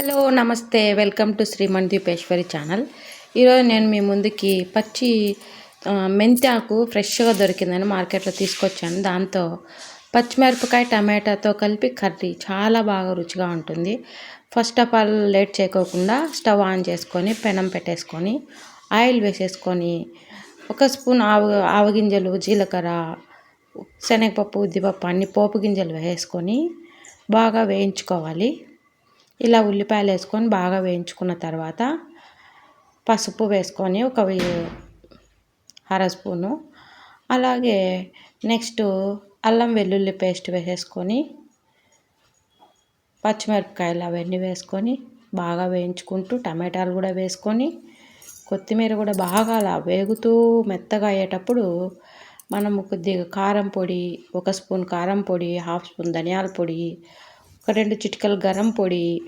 Hello నమస్తే. Welcome to Shriman Deepeshwari channel. ఈరోజు నేను మీ ముందుకి పచ్చి మెంతాకు ఫ్రెష్గా దొరికిందని మార్కెట్లో తీసుకొచ్చాను. దాంతో పచ్చిమిరపకాయ టమాటాతో కలిపి కర్రీ చాలా బాగా రుచిగా ఉంటుంది. ఫస్ట్ ఆఫ్ ఆల్ లేట్ చేయకోకుండా స్టవ్ ఆన్ చేసుకొని పెనం పెట్టేసుకొని ఆయిల్ వేసేసుకొని ఒక స్పూన్ ఆవు ఆవగింజలు జీలకర్ర శనగపప్పు ఉద్దిపప్పు అన్ని పోపు గింజలు వేసుకొని బాగా వేయించుకోవాలి. ఇలా ఉల్లిపాయలు వేసుకొని బాగా వేయించుకున్న తర్వాత పసుపు వేసుకొని ఒక అర స్పూను. అలాగే నెక్స్ట్ అల్లం వెల్లుల్లి పేస్ట్ వేసేసుకొని పచ్చిమిరపకాయలు అవన్నీ వేసుకొని బాగా వేయించుకుంటూ టమాటాలు కూడా వేసుకొని కొత్తిమీర కూడా బాగా అలా వేగుతూ మెత్తగా అయ్యేటప్పుడు మనం కొద్దిగా కారం పొడి ఒక స్పూన్ కారం పొడి హాఫ్ స్పూన్ ధనియాల పొడి ఒక రెండు చిటికలు గరం పొడి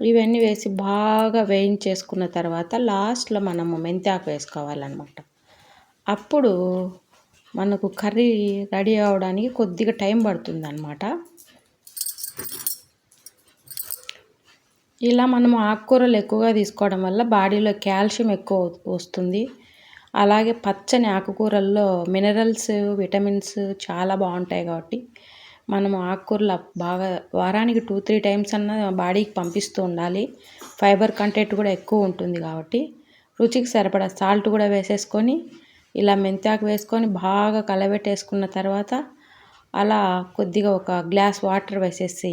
ఇవన్నీ వేసి బాగా వేయించేసుకున్న తర్వాత లాస్ట్లో మనము మెంతాకు వేసుకోవాలన్నమాట. అప్పుడు మనకు కర్రీ రెడీ అవడానికి కొద్దిగా టైం పడుతుందన్నమాట. ఇలా మనం ఆకుకూరలు ఎక్కువగా తీసుకోవడం వల్ల బాడీలో కాల్షియం ఎక్కువ వస్తుంది. అలాగే పచ్చని ఆకుకూరల్లో మినరల్స్ విటమిన్స్ చాలా బాగుంటాయి కాబట్టి మనం ఆకుకూరలు బాగా వారానికి టూ త్రీ టైమ్స్ అన్న బాడీకి పంపిస్తూ ఉండాలి. ఫైబర్ కంటెంట్ కూడా ఎక్కువ ఉంటుంది కాబట్టి రుచికి సరిపడా సాల్ట్ కూడా వేసేసుకొని ఇలా మెంతాకు వేసుకొని బాగా కలబెట్టేసుకున్న తర్వాత అలా కొద్దిగా ఒక గ్లాస్ వాటర్ వేసేసి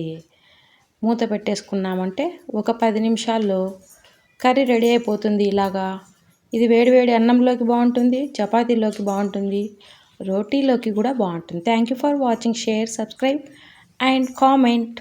మూత పెట్టేసుకున్నామంటే ఒక పది నిమిషాల్లో కర్రీ రెడీ అయిపోతుంది ఇలాగా. ఇది వేడివేడి అన్నంలోకి బాగుంటుంది చపాతీలోకి బాగుంటుంది. రోటీలోకి కూడా బాగుంటుంది. Thank you for watching share subscribe and comment